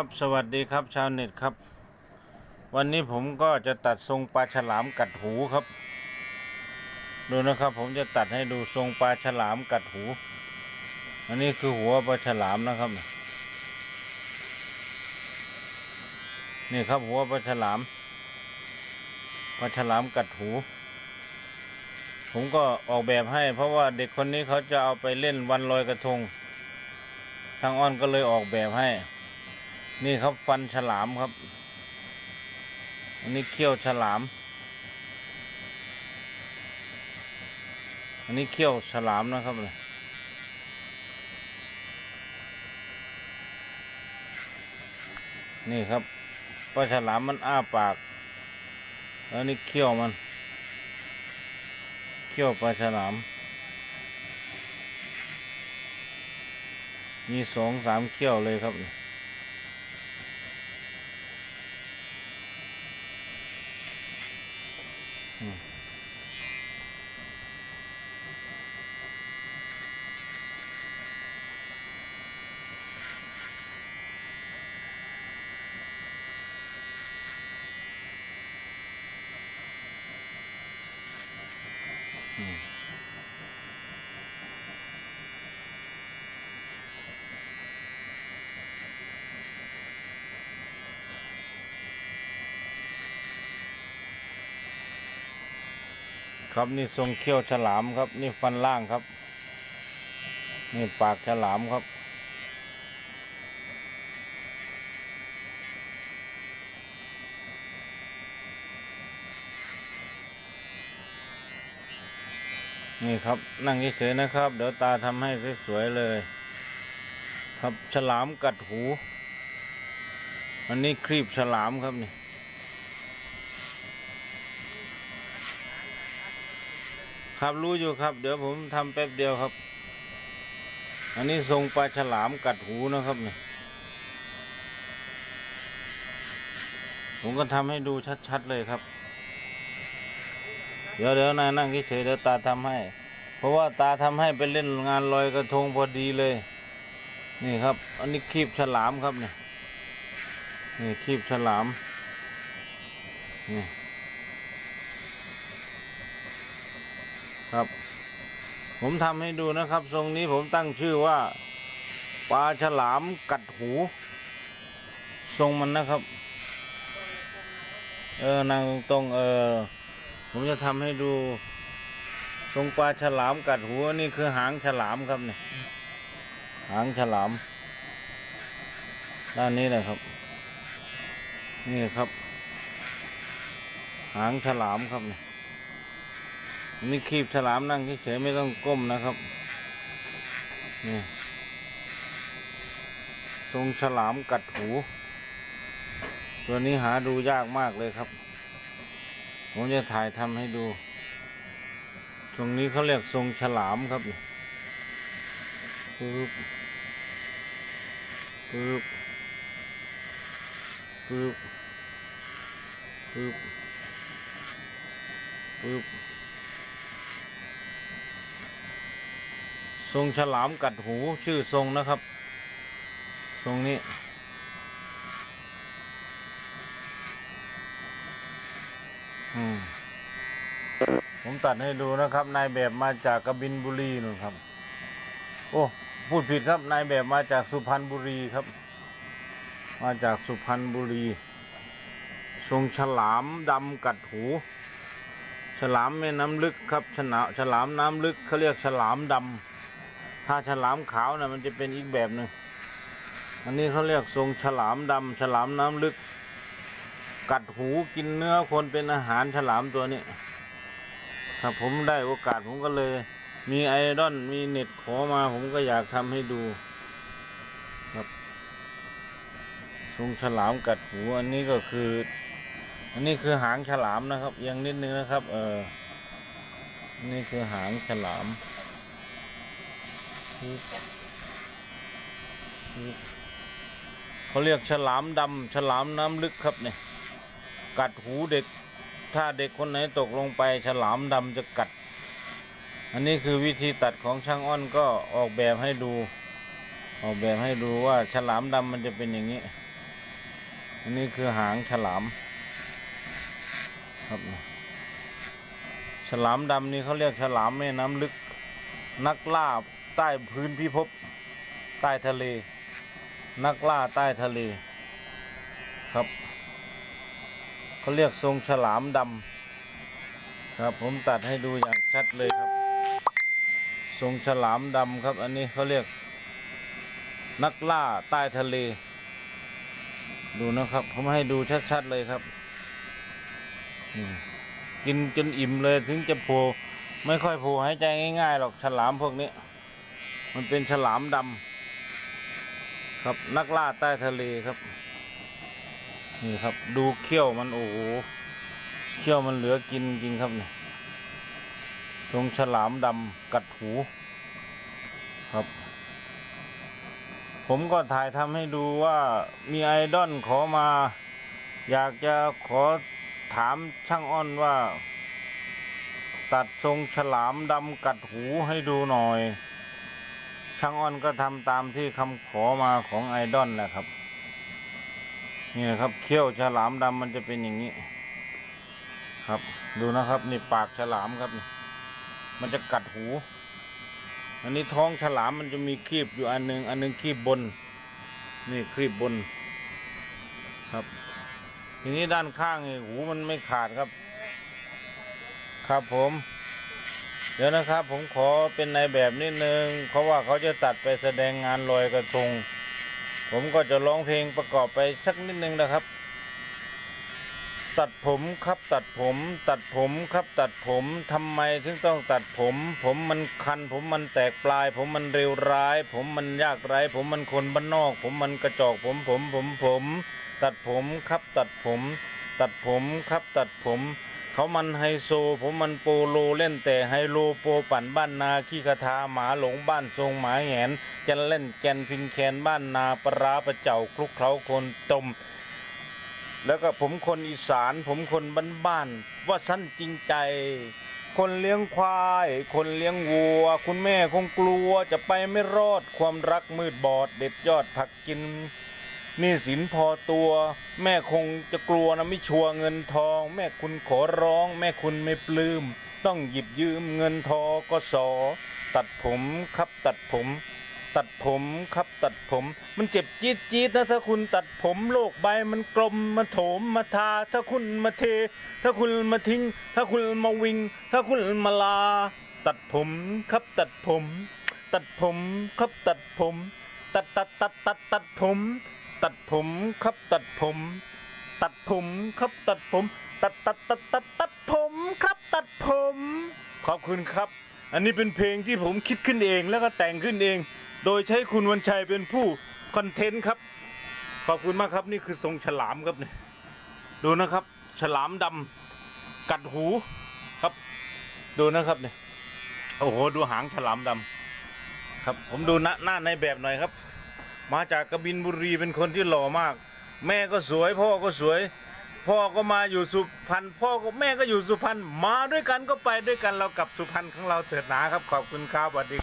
ครับสวัสดีครับชาวเน็ตครับ วันนี้ผมก็จะตัดทรงปลาฉลามกัดหูครับ ดูนะครับ ผมจะตัดให้ดูทรงปลาฉลามกัดหู อันนี้คือหัวปลาฉลามนะครับ นี่ครับหัวปลาฉลามปลาฉลามกัดหู ผมก็ออกแบบให้ เพราะว่าเด็กคนนี้เขาจะเอาไปเล่นวันลอยกระทงทางอ้อนก็เลยออกแบบให้ นี่ครับฟันฉลามครับ อันนี้เขี้ยวฉลาม อันนี้เขี้ยวฉลามนะครับนี่ครับปลาฉลามมันอ้าปาก แล้วนี่เขี้ยวมัน เขี้ยวปลาฉลาม มีสองสามเขี้ยวเลยครับ อื ครับนี่ทรงเขี้ยวฉลามครับ นี่ฟันล่างครับ นี่ปากฉลามครับ นี่ครับนั่งเฉยๆนะครับ เดี๋ยวตาทำให้สวยๆเลย ครับฉลามกัดหู อันนี้ครีบฉลามครับนี่ ครับรู้อยู่ครับ เดี๋ยวผมทำแป๊บเดียวครับ อันนี้ทรงปลาฉลามกัดหูนะครับเนี่ยผมก็ทำให้ดูชัดๆเลยครับ เดี๋ยวเดี๋ยวนายนั่งเฉยเดี๋ยวตาทำให้ เพราะว่าตาทำให้ไปเล่นงานลอยกระทงพอดีเลย นี่ครับ อันนี้คีบฉลามครับเนี่นี่คีบฉลามนี่ ครับ ผมทำให้ดูนะครับ ทรงนี้ผมตั้งชื่อว่า ปลาฉลามกัดหู ทรงมันนะครับ เออนางตรงเออ ผมจะทำให้ดู ทรงปลาฉลามกัดหัวนี่คือหางฉลามครับเนี่ย หางฉลาม ด้านนี้นะครับ นี่ครับ หางฉลามครับเนี่ย นี่คีบฉลามนั่งเฉยๆไม่ต้องก้มนะครับ นี่ทรงฉลามกัดหู ตัวนี้หาดูยากมากเลยครับ ผมจะถ่ายทำให้ดู ตรงนี้เขาเรียกทรงฉลามครับปึ๊บปึ๊บปึ๊บปึ๊บปึ๊บ ทรงฉลามกัดหูชื่อทรงนะครับ ทรงนี้ ผมตัดให้ดูนะครับ นายแบบมาจากกบินบุรีนู่นครับ โอ้พูดผิดครับนายแบบมาจากสุพรรณบุรีครับ มาจากสุพรรณบุรี ทรงฉลามดำกัดหู ฉลามแม่น้ำลึกครับ ฉลาฉลามน้ำลึกเขาเรียกฉลามดำ ถ้าฉลามขาวนะ่ะมันจะเป็นอีกแบบหนึ่งอันนี้เขาเรียกทรงฉลามดำฉลามน้ำลึก กัดหูกินเนื้อคนเป็นอาหารฉลามตัวนี้ถ้าผมได้โอกาสผมก็เลย มีไอดอลมีเน็ตขอมาผมก็อยากทำให้ดูครับทรงฉลามกัดหูอันนี้ก็คือ อันนี้คือหางฉลามนะครับยังนิดนึงนะครับ เออนี่คือหางฉลาม เขาเรียกฉลามดำฉลามน้ำลึกครับเนี่ย กัดหูเด็ก ถ้าเด็กคนไหนตกลงไป ฉลามดำจะกัด อันนี้คือวิธีตัดของช่างอ้อนก็ออกแบบให้ดู ออกแบบให้ดูว่าฉลามดำมันจะเป็นอย่างนี้ อันนี้คือหางฉลาม ครับฉลามดำนี่เขาเรียกฉลามแม่น้ำลึกนักล่า ใต้พื้นพิภพใต้ทะเล นักล่าใต้ทะเลครับเขาเรียกทรงฉลามดำครับ ผมตัดให้ดูอย่างชัดเลยครับ ทรงฉลามดำครับ อันนี้เขาเรียกนักล่าใต้ทะเล ดูนะครับ ผมให้ดูชัดๆเลยครับกินจนอิ่มเลยถึงจะโผล่ไม่ค่อยโผล่หายใจง่ายๆหรอกฉลามพวกนี้ มันเป็นฉลามดำครับนักล่าใต้ทะเลครับ นี่ครับ ดูเขี้ยวมันโอ้โหเขี้ยวมันเหลือกินจริงครับเนี่ยทรงฉลามดำกัดหูครับ ผมก็ถ่ายทำให้ดูว่ามีไอดอลขอมา อยากจะขอถามช่างอ้อนว่า ตัดทรงฉลามดำกัดหูให้ดูหน่อย ช่างอ้อนก็ทำตามที่คำขอมาของไอดอลแหละครับ นี่นะครับเขี้ยวฉลามดำมันจะเป็นอย่างนี้ ครับ ดูนะครับนี่ปากฉลามครับนี่มันจะกัดหู อันนี้ท้องฉลามมันจะมีครีบอยู่อันหนึง อันหนึงครีบบน นี่ครีบบน ครับ ทีนี้ด้านข้างนี่หูมันไม่ขาดครับ ครับผม เดี๋ยวนะครับผมขอเป็นในแบบนิดนึงเพราะว่าเขาจะตัดไปแสดงงานลอยกระทง ผมก็จะร้องเพลงประกอบไปสักนิดนึงนะครับ ตัดผมครับตัดผม ตัดผมครับตัดผมทำไมถึงต้องตัดผม ผมมันคัน ผมมันแตกปลาย ผมมันเร็วร้าย ผมมันยากไร้ ผมมันคนบ้านนอก ผมมันกระจอกผมผมผมผม ตัดผมครับตัดผม ตัดผมครับตัดผม เขามันไฮโซ ผมมันโปโลเล่นแต่ไฮโลโปปั่นบ้านนาขี้กระทาหมาหลงบ้านทรงหมาแหงนจะเล่นแกนพินแคนบ้านนาปลาร้าประเจ้าคลุกเคล้าคนตมแล้วก็ผมคนอีสานผมคนบ้านๆว่าสั้นจริงใจ คนเลี้ยงควาย คนเลี้ยงวัว คุณแม่คงกลัวจะไปไม่รอดความรักมืดบอดเด็ดยอดผักกิน นี่สินพอตัว แม่คงจะกลัวนะไม่ชัวเงินทอง แม่คุณขอร้อง แม่คุณไม่ปลื้ม ต้องหยิบยืมเงินทอก็สอ ตัดผมครับตัดผม ตัดผมครับตัดผม มันเจ็บจี๊ดจี๊ดนะถ้าคุณตัดผมโลกใบมันกลมมาโถมมาทา ถ้าคุณมาเท ถ้าคุณมาทิ้ง ถ้าคุณมาวิง ถ้าคุณมาลา ตัดผมครับตัดผม ตัดผมครับตัดผม ตัดตัดตัดตัดตัดผม ตัดผมครับตัดผม ตัดผมครับตัดผม ตัดตัดตัดตัดตัดผมครับตัดผม ขอบคุณครับ อันนี้เป็นเพลงที่ผมคิดขึ้นเองแล้วก็แต่งขึ้นเอง โดยใช้คุณวันชัยเป็นผู้คอนเทนต์ครับ ขอบคุณมากครับนี่คือทรงฉลามครับเนี่ยดูนะครับ ฉลามดำกัดหูครับ ดูนะครับเนี่ยโอ้โหดูหางฉลามดำครับ ผมดูหน้าหน้าในแบบหน่อยครับ มาจากกบินบุรีเป็นคนที่หล่อมาก แม่ก็สวยพ่อก็สวย พ่อก็มาอยู่สุพรรณพ่อก็แม่ก็อยู่สุพรรณมาด้วยกันก็ไปด้วยกันเรากับสุพรรณของเราเถิดหนาครับขอบคุณครับสวัสดี